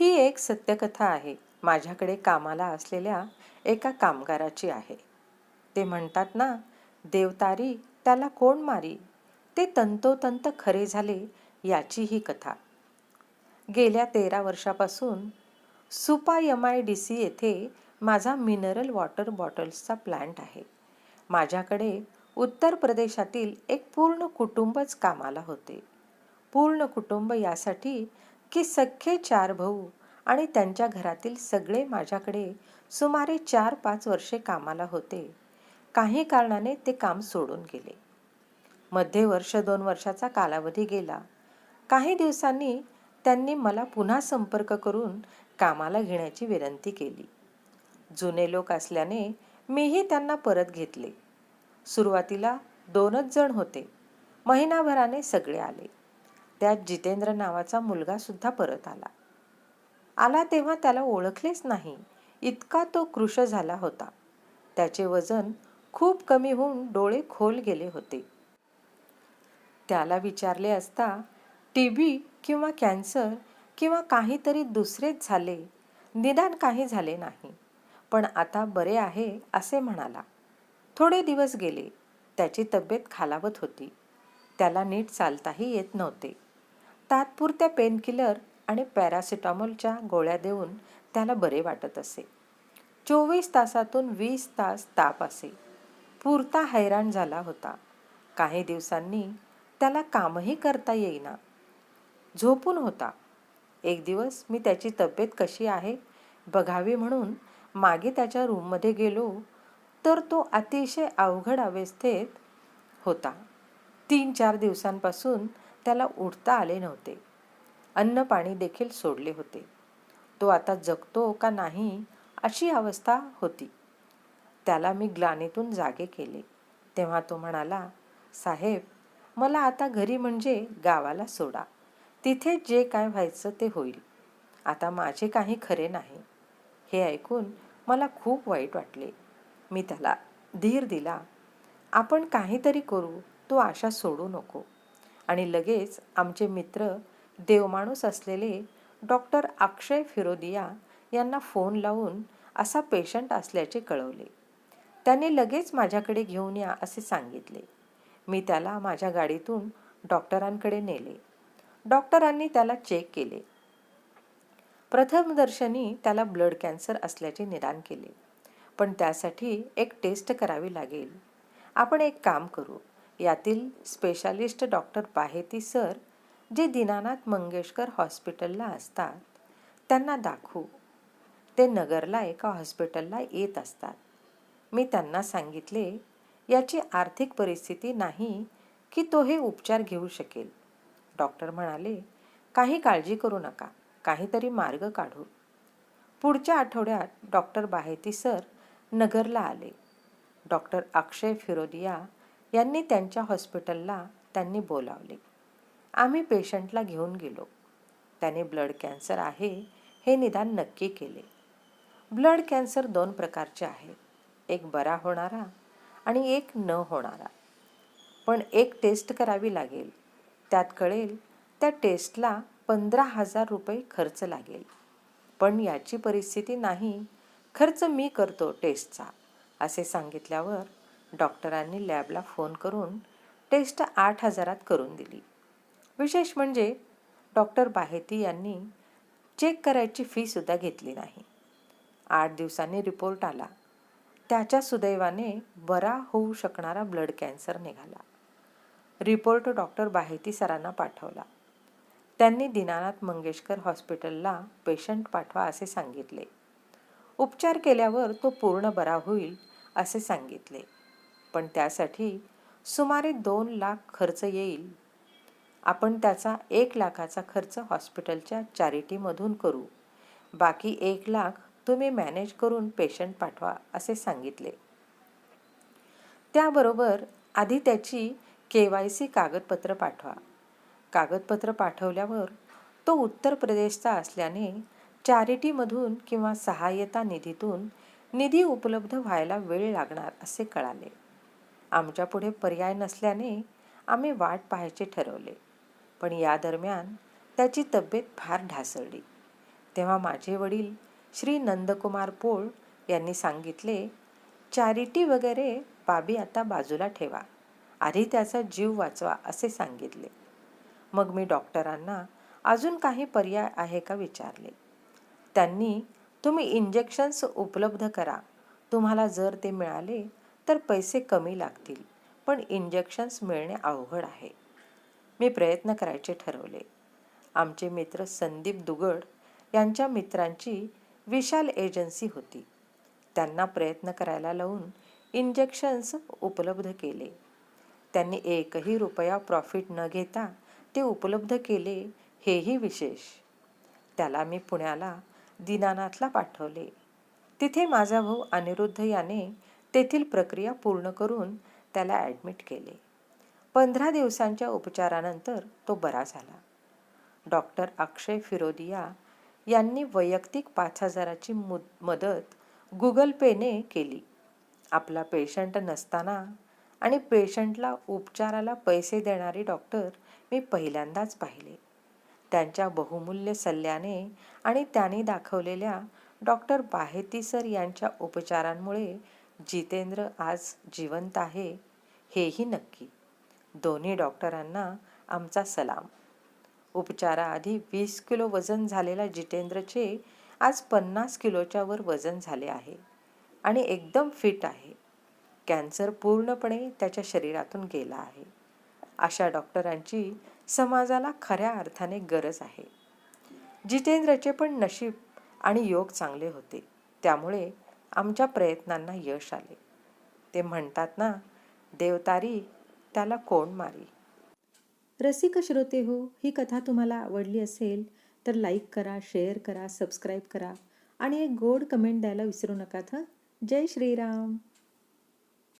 ही एक सत्यकथा आहे. माझ्याकडे कामाला असलेल्या एका कामगाराची आहे. ते म्हणतात ना देवतारी त्याला कोण मारी? ते तंतोतंत खरे झाले याची ही कथा. गेल्या तेरा वर्षापासून Supa M I D C येथे माझा मिनरल वॉटर बॉटल्सचा प्लॅन्ट आहे. माझ्याकडे उत्तर प्रदेशातील एक पूर्ण कुटुंबच कामाला होते. पूर्ण कुटुंब यासाठी की सख्खे चार भाऊ आणि त्यांच्या घरातील सगळे माझ्याकडे सुमारे चार पाच वर्षे कामाला होते. काही कारणाने ते काम सोडून गेले. मध्ये वर्ष दोन वर्षाचा कालावधी गेला. काही दिवसांनी त्यांनी मला पुन्हा संपर्क करून कामाला घेण्याची विनंती केली. जुने लोक असल्याने मीही त्यांना परत घेतले. सुरुवातीला दोनच जण होते. महिनाभराने सगळे आले. त्यात जितेंद्र नावाचा मुलगा सुद्धा परत आला. आला तेव्हा त्याला ओळखलेच नाही. इतका तो कृश झाला होता. त्याचे वजन खूप कमी होऊन डोळे खोल गेले होते. त्याला विचारले असता टी बी किंवा कॅन्सर किंवा काहीतरी दुसरेच झाले. निदान काही झाले नाही. पण आता बरे आहे असे म्हणाला. थोडे दिवस गेले. त्याची तब्येत खालावत होती. त्याला नीट चालताही येत नव्हते. तात्पुरत्या पेनकिलर आणि पॅरासिटामॉलच्या गोळ्या देऊन त्याला बरे वाटत असे. चोवीस तासातून वीस तास ताप असे. पुरता हैराण झाला होता. काही दिवसांनी त्याला कामही करता येईना. झोपून होता. एक दिवस मी त्याची तब्येत कशी आहे बघावी म्हणून मागे त्याच्या रूममध्ये गेलो तर तो अतिशय अवघड अवस्थेत होता. तीन चार दिवसांपासून त्याला उठता आले नव्हते. अन्न पाणी देखील सोडले होते. तो आता जगतो का नाही अशी अवस्था होती. त्याला मी ग्लानीतून जागे केले. तेव्हा तो म्हणाला साहेब मला आता घरी म्हणजे गावाला सोडा. तिथे जे काय व्हायचं ते होईल. आता माझे काही खरे नाही. हे ऐकून मला खूप वाईट वाटले. मी त्याला धीर दिला आपण काहीतरी करू. तो आशा सोडू नको. आणि लगेच आमचे मित्र देवमाणूस असलेले डॉक्टर अक्षय फिरोदिया यांना फोन लावून असा पेशंट असल्याचे कळवले. त्याने लगेच माझ्याकडे घेऊन या असे सांगितले. मी त्याला माझ्या गाडीतून डॉक्टरांकडे नेले. डॉक्टरांनी त्याला चेक केले. प्रथमदर्शनी त्याला ब्लड कॅन्सर असल्याचे निदान केले. पण त्यासाठी एक टेस्ट करावी लागेल. आपण एक काम करू. यातील स्पेशालिस्ट डॉक्टर पाहेती सर जे दीनानाथ मंगेशकर हॉस्पिटलला असतात त्यांना दाखवू. ते नगरला एका हॉस्पिटलला येत असतात. मी त्यांना सांगितले याची आर्थिक परिस्थिती नाही की तो हे उपचार घेऊ शकेल. डॉक्टर म्हणाले काही काळजी करू नका काहीतरी मार्ग काढू. पुढच्या आठवड्यात डॉक्टर बाहेती सर नगरला आले. डॉक्टर अक्षय फिरोदिया यांनी त्यांच्या हॉस्पिटलला त्यांनी बोलावले. आम्ही पेशंटला घेऊन गेलो. त्याने ब्लड कॅन्सर आहे हे निदान नक्की केले. ब्लड कॅन्सर दोन प्रकारचे आहे. एक बरा होणारा आणि एक न होणारा. पण एक टेस्ट करावी लागेल. त्यात कळेल त्या टेस्टला पंधरा हजार रुपये खर्च लागेल. पण याची परिस्थिती नाही. खर्च मी करतो टेस्टचा असे सांगितल्यावर डॉक्टरांनी लॅबला फोन करून टेस्ट आठ हजारात करून दिली. विशेष म्हणजे डॉक्टर बाहेती यांनी चेक करायची फीसुद्धा घेतली नाही. आठ दिवसांनी रिपोर्ट आला. त्याच्या सुदैवाने बरा होऊ शकणारा ब्लड कॅन्सर निघाला. रिपोर्ट डॉक्टर बाहेती सरांना पाठवला. त्यांनी दीनानाथ मंगेशकर हॉस्पिटलला पेशंट पाठवा असे सांगितले. उपचार केल्यावर तो पूर्ण बरा होईल असे सांगितले. पण त्यासाठी सुमारे दोन लाख खर्च येईल. आपण त्याचा एक लाखाचा खर्च हॉस्पिटलच्या चॅरिटीमधून करू. बाकी एक लाख तुम्ही मॅनेज करून पेशंट पाठवा असे सांगितले. त्याबरोबर आधी त्याची के वाय सी कागदपत्र पाठवा. कागदपत्र पाठवल्यावर तो उत्तर प्रदेशचा असल्याने चॅरिटीमधून किंवा सहाय्यता निधीतून निधी उपलब्ध व्हायला वेळ लागणार असे कळाले. आमच्यापुढे पर्याय नसल्याने आम्ही वाट पाहायचे ठरवले. पण या दरम्यान त्याची तब्येत फार ढासळली. तेव्हा माझे वडील श्री नंदकुमार पोळ यांनी सांगितले चॅरिटी वगैरे बाबी आता बाजूला ठेवा. आधी त्याचा जीव वाचवा असे सांगितले. मग मी डॉक्टरांना अजून काही पर्याय आहे का विचारले. त्यांनी तुम्ही इंजेक्शन्स उपलब्ध करा. तुम्हाला जर ते मिळाले तर पैसे कमी लागतील पण इंजेक्शन्स मिळणे अवघड आहे. मी प्रयत्न करायचे ठरवले. आमचे मित्र संदीप दुगड यांच्या मित्रांची विशाल एजन्सी होती. त्यांना प्रयत्न करायला लावून इंजेक्शन्स उपलब्ध केले. त्यांनी एकही रुपया प्रॉफिट न घेता ते उपलब्ध केले हेही विशेष. त्याला मी पुण्याला दीनानाथला पाठवले. तिथे माझा भाऊ अनिरुद्ध याने तेथील प्रक्रिया पूर्ण करून त्याला ॲडमिट केले. पंधरा दिवसांच्या उपचारानंतर तो बरा झाला. डॉक्टर अक्षय फिरोदिया यांनी वैयक्तिक पाच हजाराची मुद मदत गुगल पेने केली. आपला पेशंट नसताना आणि पेशंटला उपचाराला पैसे देणारे डॉक्टर मी पहिल्यांदाच पाहिले. त्यांच्या बहुमूल्य सल्ल्याने आणि त्यांनी दाखवलेल्या डॉक्टर बाहेती सर यांच्या उपचारांमुळे जितेंद्र आज जिवंत आहे हेही नक्की. दोन्ही डॉक्टरांना आमचा सलाम. उपचाराआधी वीस किलो वजन झालेल्या जितेंद्रचे आज पन्नास किलोच्या वर वजन झाले आहे आणि एकदम फिट आहे. कॅन्सर पूर्णपणे त्याच्या शरीरातून गेला आहे. अशा डॉक्टरांची समाजाला खऱ्या अर्थाने गरज आहे. जितेंद्रचे पण नशीब आणि योग चांगले होते. त्यामुळे आमच्या प्रयत्नांना यश आले. ते म्हणतात ना देवतारी त्याला कोण मारी? रसिक श्रोते हो ही कथा तुम्हाला आवडली असेल तर लाईक करा शेअर करा सबस्क्राईब करा आणि एक गोड कमेंट द्यायला विसरू नका हं? जय श्रीराम.